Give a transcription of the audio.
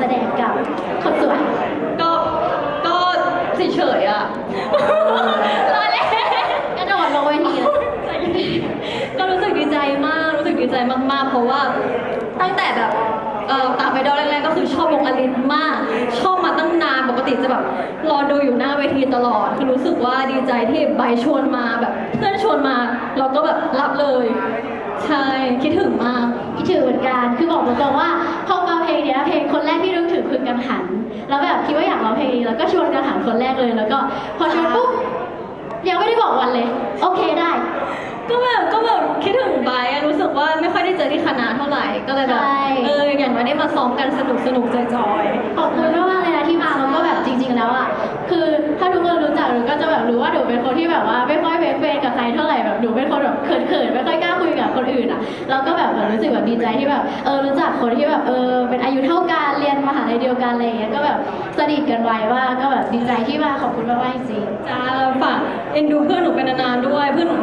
แสดงกับคนสวย ก็ ก็เฉยๆอะ รอเล่นกระโดดลงเวทีก็รู้สึกดีใจมาก รู้สึกดีใจมากๆ เพราะว่าตั้งแต่แบบตามไปดอลแรกๆ ก็คือชอบวงอลินมาก ชอบมาตั้งนาน ปกติจะแบบรอดูอยู่หน้าเวทีตลอด คือรู้สึกว่าดีใจที่ใบชวนมาแบบเพื่อนชวนมา เราก็แบบรับเลย ใช่ คิดถึงมาก คิดถึงเหมือนกัน คือบอกตรงๆว่า แล้วแบบคิดว่าอยากร้องเพลงนี้แล้วก็ชวนกังหันคนแรกเลยแล้วก็ พอชวนปุ๊บยังไม่ได้บอกวันเลย โอเคได้ ก็แบบก็แบบคิดถึงไบร์ทอะรู้สึกว่าไม่ค่อยได้เจอที่คณะเท่าไหร่ก็เลยแบบใช่ เอออย่างน้อยได้มาซ้อมกันสนุกสนุกๆจอยๆขอบคุณมากๆเลยนะที่มาแล้วก็แบบจริง ๆ แล้วอะคือถ้าทุกคนรู้จักหนูก็จะแบบรู้ว่าหนูเป็นคนที่แบบว่าไม่ค่อยเฟซเฟซกับใครเท่าไหร่แบบหนูเป็นคนแบบเขินๆไม่ค่อยกล้าคุยกับคนอื่นอะแล้วก็แบบเหมือนรู้สึกแบบดีใจที่แบบเออรู้จักคนที่แบบเออเป็นอายุเท่ากันเรียนมหา ลัยเดียวกันอะไรอย่างเงี้ยก็แบบสนิทกันไว้ว่าก็แบบดีใจที่มาขอบคุณมากๆจริง จ้าฝากเอ็นดูเพื่อนหนูเป็นนานๆด้วย เพื่อนหนู